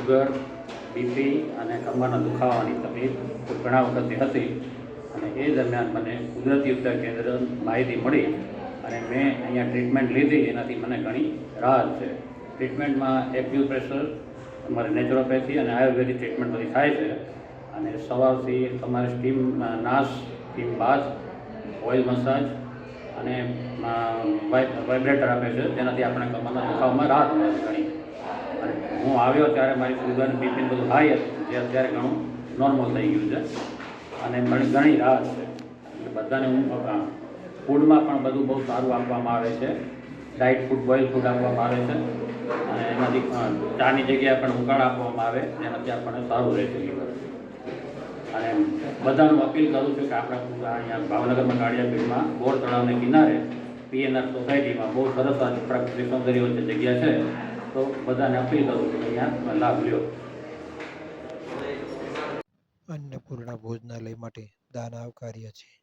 Sugar BP અને કમરના દુખાવાની તકલીફ ઘણા વખતથી હતી અને એ દરમિયાન મને કુદરતી ઉપચાર કેન્દ્ર માહિતી મળી અને મેં અહીંયા ટ્રીટમેન્ટ લીધી, એનાથી મને ઘણી રાહત છે. ટ્રીટમેન્ટમાં એક્યુ પ્રેશર તમારે નેચરોપેથી અને આયુર્વેદિક ટ્રીટમેન્ટ બધી થાય છે અને સવારથી તમારે સ્ટીમ નાશ સ્ટીમ બાથ ઓઇલ મસાજ અને વાઇબ્રેટર આપે છે જેનાથી આપણે કમરના દુખાવામાં રાહત મળે ઘણી. હું આવ્યો ત્યારે મારી સુગર બીપી બધું હાઈ હતું જે અત્યારે ઘણું નોર્મલ થઈ ગયું છે. અને ઘણી રાહત છે. એટલે બધાને હું ફૂડમાં પણ બધું બહુ સારું આપવામાં આવે છે. ડાયટ ફૂડ બોઇલ ફૂડ આપવામાં આવે છે. અને એમાંથી ચાની જગ્યાએ પણ ઉકાળ આપવામાં આવે જેનાથી આપણને સારું રહે છે અને બધાનું અપીલ કરું છું કે આપણે અહીંયા ભાવનગરમાં કાળિયાપીઠમાં બોર તળાવને કિનારે પીએનઆર સોસાયટીમાં બહુ સરસ પ્રકૃતિ સૌંદર્ય વચ્ચે જગ્યા છે તો બધાને અપીલ કરું છું અહીંયા લાભ લ્યો. અન્નપૂર્ણા ભોજનાલય માટે દાન આવકાર્ય છે.